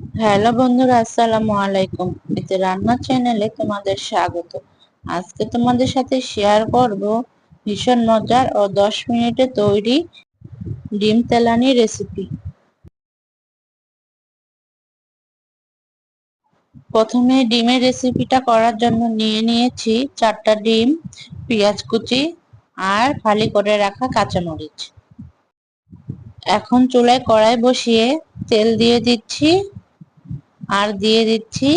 Hello বন্ধুরা, আসসালামু আলাইকুম। এতে রান্না চ্যানেলে তোমাদের স্বাগত। আজকে তোমাদের সাথে শেয়ার করব ভীষণ মজার ও দশ মিনিটে তৈরি ডিম তেলানি রেসিপি প্রথমে ডিমের রেসিপিটা করার জন্য নিয়ে নিয়েছি চারটা ডিম, পেঁয়াজ কুচি আর ফালি করে রাখা কাঁচামরিচ। এখন চুলায় কড়াই বসিয়ে তেল দিয়ে দিচ্ছি আর দিয়ে দিচ্ছি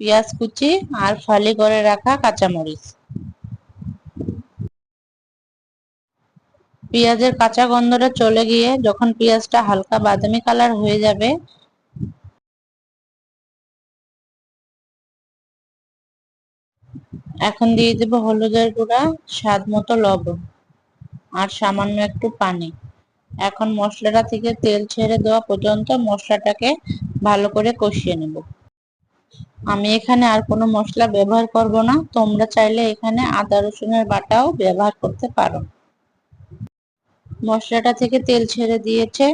পেঁয়াজ কুচি আর ফালি করে রাখা কাঁচামরিচ। পেঁয়াজের কাঁচা গন্ধটা চলে গিয়ে যখন পেঁয়াজটা হালকা বাদামি কালার হয়ে যাবে, এখন দিয়ে দেব হলুদের গুঁড়া, স্বাদ মতো লবণ আর সামান্য একটু পানি। এখন মশলাটা থেকে তেল ছেড়ে দেওয়া পর্যন্ত মশলাটাকে ভালো করে কষিয়ে নেব। আমি এখানে আর কোনো মশলা ব্যবহার করব না। তোমরা চাইলে এখানে আদা, রসুনের বাটাও ব্যবহার করতে পারো। মশলাটা থেকে তেল ছেড়ে দিয়েছে।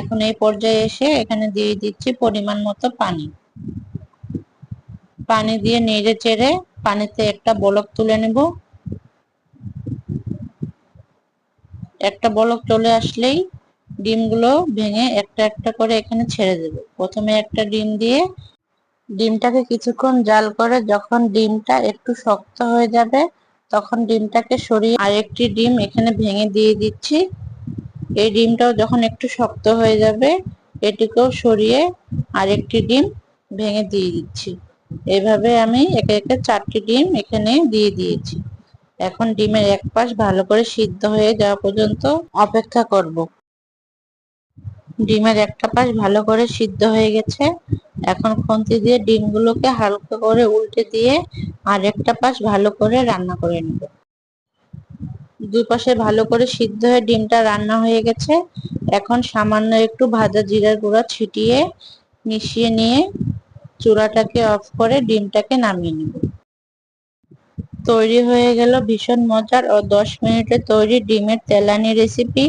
এখন এই পর্যায়ে এসে এখানে দিয়ে দিচ্ছি পরিমাণ মতো পানি। পানি দিয়ে নেড়ে চেড়ে পানিতে একটা বলক তুলে নেব। একটা বলক চলে আসলেই ডিমগুলো ভেঙে একটা একটা করে এখানে ছেড়ে দেবে। প্রথমে একটা ডিম দিয়ে ডিমটাকে কিছুক্ষণ জাল করে যখন ডিমটা একটু শক্ত হয়ে যাবে তখন ডিমটাকে সরিয়ে আরেকটি ডিম এখানে ভেঙে দিয়ে দিচ্ছি। এই ডিমটাও যখন একটু শক্ত হয়ে যাবে এটিকেও সরিয়ে আরেকটি ডিম ভেঙে দিয়ে দিচ্ছি। এভাবে আমি একে একে চারটি ডিম এখানে দিয়ে দিয়েছি। এখন ডিমের এক পাশ ভালো করে সিদ্ধ হয়ে যাওয়া পর্যন্ত অপেক্ষা করব। ডিমের একটা পাশ ভালো করে সিদ্ধ হয়ে গেছে। এখন খুন্তি দিয়ে ডিমগুলোকে হালকা করে উল্টে দিয়ে আর একটা পাশ ভালো করে রান্না করে নেব। দুই পাশে ভালো করে সিদ্ধ হয়ে ডিমটা রান্না হয়ে গেছে। এখন সামান্য একটু ভাজা জিরার গুঁড়া ছিটিয়ে মিশিয়ে নিয়ে চূড়াটাকে অফ করে ডিমটাকে নামিয়ে নেব। তৈরি হয়ে গেল ভীষণ মজার ও দশ মিনিটে তৈরি ডিমের তেলানি রেসিপি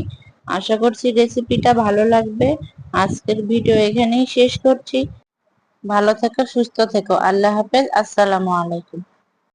আশা করছি রেসিপিটা ভালো লাগবে। আজকের ভিডিও এখানেই শেষ করছি। ভালো থেকো, সুস্থ থেকো। আল্লাহ হাফেজ। আসসালামু আলাইকুম।